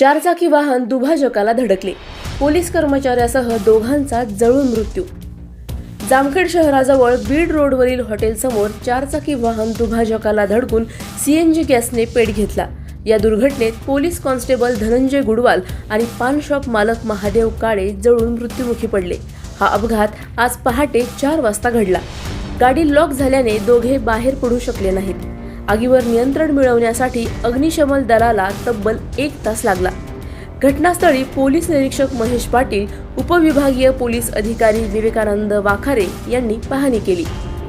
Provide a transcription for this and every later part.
चारचाकी वाहन दुभाजकाला धडकले. पोलीस कर्मचाऱ्यासह दोघांचा जळून मृत्यू. जामखेड शहराजवळ बीड रोडवरील हॉटेलसमोर चारचाकी वाहन दुभाजकाला धडकून सीएनजी गॅसने पेट घेतला. या दुर्घटनेत पोलीस कॉन्स्टेबल धनंजय गुडवाल आणि पान शॉप मालक महादेव काळे जळून मृत्युमुखी पडले. हा अपघात आज पहाटे चार वाजता घडला. गाडी लॉक झाल्याने दोघे बाहेर पडू शकले नाहीत. आगीवर नियंत्रण मिळवण्यासाठी अग्निशमन दलाला तब्बल एक तास लागला. घटनास्थळी पोलीस निरीक्षक महेश पाटील उपविभागीय पोलीस अधिकारी विवेकानंद वाखारे यांनी पाहणी केली.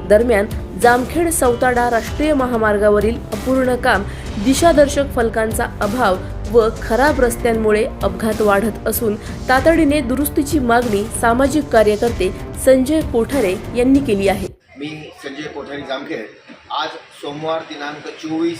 दरम्यान जामखेड सौताडा राष्ट्रीय महामार्गावरील अपूर्ण काम दिशादर्शक फलकांचा अभाव व खराब रस्त्यांमुळे अपघात वाढत असून तातडीने दुरुस्तीची मागणी सामाजिक कार्यकर्ते संजय कोठारे यांनी केली आहे. मी संजय कोठारी जामखेड. आज सोमवार दिनांक चोवीस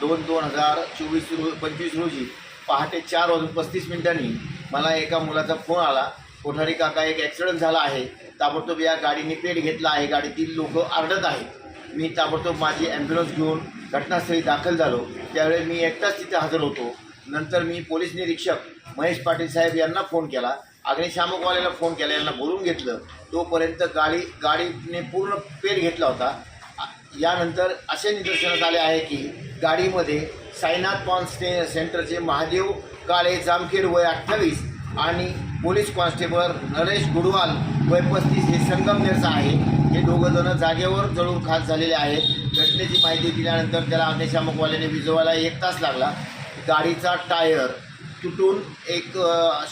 दोन दोन हजार चोवीस रो पंचवीस रोजी पहाटे चार वाजून पस्तीस मिनिटांनी मला एका मुलाचा फोन आला. कोठारी काका एक ॲक्सिडंट झाला आहे. ताबडतोब या गाडीने पेट घेतला आहे. गाडीतील लोक आरडत आहेत. मी ताबडतोब माझी ॲम्ब्युलन्स घेऊन घटनास्थळी दाखल झालो. त्यावेळी मी एकटाच तिथे हजर होतो. नंतर मी पोलीस निरीक्षक महेश पाटील साहेब यांना फोन केला. अग्निशामकवाल्याला फोन केला यांना बोलून घेतलं. तोपर्यंत गाडी गाडीने पूर्ण पेट घेतला होता. यानंतर असे निदर्शनात आले आहे की गाडीमध्ये साईनाथ कॉन्स्टे सेंटरचे महादेव काळे जामखेड वय अठ्ठावीस आणि पोलीस कॉन्स्टेबल नरेश गुडवाल वय पस्तीस हे संगमनेरचं आहे. हे दोघं जण जागेवर जळून खास झालेले आहेत. घटनेची माहिती दिल्यानंतर त्याला अग्निशामकवाल्याने विजवायला एक तास लागला. गाडीचा टायर तुटून एक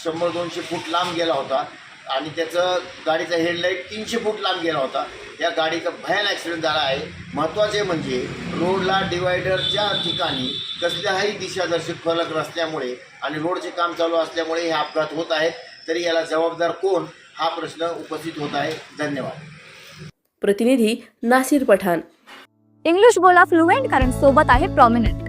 शंभर दोनशे फूट लांब गेला होता. आणि त्याचं गाडीचा हेडलाईट तीनशे फूट लांब गेला होता. या गाडीचा भयान ॲक्सिडेंट झाला आहे. महत्त्वाचे म्हणजे रोडला डिवायडरच्या ठिकाणी कसल्याही दिशादर्शक फलक नसल्यामुळे आणि रोडचे काम चालू असल्यामुळे हे अपघात होत आहेत. तरी याला जबाबदार कोण? हा प्रश्न उपस्थित होत आहे. धन्यवाद. प्रतिनिधी नासिर पठाण. इंग्लिश बोला फ्लुएंट कारण सोबत आहे प्रॉमिनंट